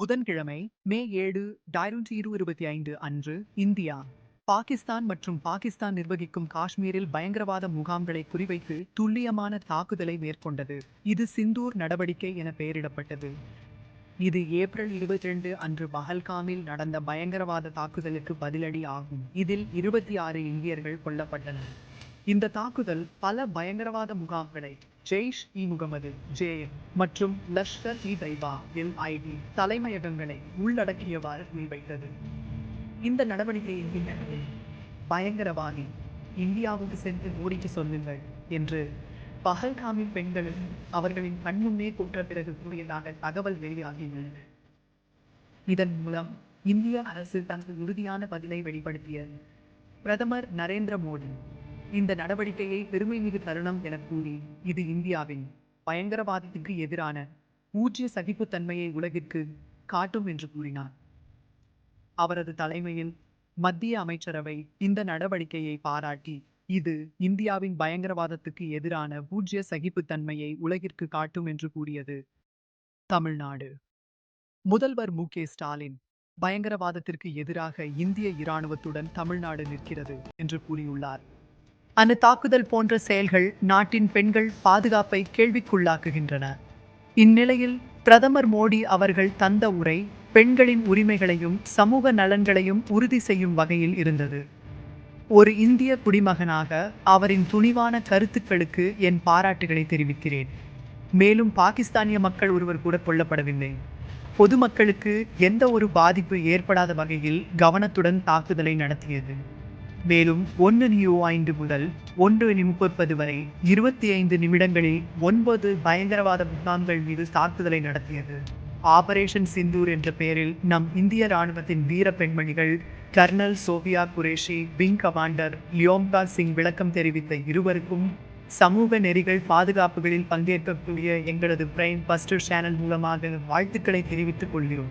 புதன்கிழமை மே ஏழு டாயிரத்தி இருபத்தி ஐந்து அன்று இந்தியா. பாகிஸ்தான் மற்றும் பாகிஸ்தான் நிர்வகிக்கும் காஷ்மீரில் பயங்கரவாத முகாம்களை குறிவைத்து துல்லியமான தாக்குதலை மேற்கொண்டது. இது சிந்தூர் நடவடிக்கை என பெயரிடப்பட்டது. இது ஏப்ரல் இருபத்தி ரெண்டு அன்று பஹல்காமில் நடந்த பயங்கரவாத தாக்குதலுக்கு பதிலடி ஆகும். இதில் இருபத்தி ஆறு இந்தியர்கள் கொல்லப்பட்டனர். இந்த தாக்குதல் பல பயங்கரவாத முகாம்களை ஜெய்ஷ் இ முகமது ஜே மற்றும் லஷ்கர் இ தைபா எல் ஐடி தலைமையகங்களை உள்ளடக்கியவாறு முன்வைத்தது இந்த நடவடிக்கையின் பின்னணியில் பயங்கரவாதி இந்தியாவுக்கு சென்று ஓடிக்கு சொல்லுங்கள் என்று பகல்காமி பெண்களும் அவர்களின் கண்முன்னே கூட்ட பிறகு கூறியதாக தகவல் வெளியாகியுள்ளது. இதன் மூலம் இந்திய அரசு தனது உறுதியான பதிலை வெளிப்படுத்தியது பிரதமர் நரேந்திர மோடி இந்த நடவடிக்கையை பெருமைமிகு தருணம் என கூறி இது இந்தியாவின் பயங்கரவாதத்துக்கு எதிரான பூஜ்ய சகிப்புத்தன்மையை உலகிற்கு காட்டும் என்று கூறினார். அவரது தலைமையில் மத்திய அமைச்சரவை இந்த நடவடிக்கையை பாராட்டி இது இந்தியாவின் பயங்கரவாதத்துக்கு எதிரான பூஜ்ய சகிப்புத்தன்மையை உலகிற்கு காட்டும் என்று கூறியது தமிழ்நாடு. முதல்வர் மு. கே. ஸ்டாலின் பயங்கரவாதத்திற்கு எதிராக இந்திய இராணுவத்துடன் தமிழ்நாடு நிற்கிறது என்று கூறியுள்ளார். அந்த தாக்குதல் போன்ற செயல்கள் நாட்டின் பெண்கள் பாதுகாப்பை கேள்விக்குள்ளாக்குகின்றன. இந்நிலையில் பிரதமர் மோடி அவர்கள் தந்த உரை பெண்களின் உரிமைகளையும் சமூக நலன்களையும் உறுதி செய்யும் வகையில் இருந்தது. ஒரு இந்திய குடிமகனாக அவரின் துணிவான கருத்துக்களுக்கு என் பாராட்டுகளை தெரிவிக்கிறேன். மேலும் பாகிஸ்தானிய மக்கள் ஒருவர் கூட கொல்லப்படவில்லை. பொதுமக்களுக்கு எந்த ஒரு பாதிப்பு ஏற்படாத வகையில் கவனத்துடன் தாக்குதலை நடத்தியது. மேலும் ஒன்று நியூ ஐந்து முதல் ஒன்று முப்பது வரை இருபத்தி ஐந்து நிமிடங்களில் ஒன்பது பயங்கரவாத முகாம்கள் மீது தாக்குதலை நடத்தியது. ஆபரேஷன் சிந்தூர் என்ற பெயரில் நம் இந்திய ராணுவத்தின் வீர பெண்மணிகள் colonel Sofiya Qureshi wing commander லியோங்கா Singh விளக்கம் தெரிவித்த இருவருக்கும் சமூக நெறிகள் பாதுகாப்புகளில் பங்கேற்கக்கூடிய எங்களது பிரைம் பஸ்டர் சேனல் மூலமாக வாழ்த்துக்களை தெரிவித்துக் கொள்கிறோம்.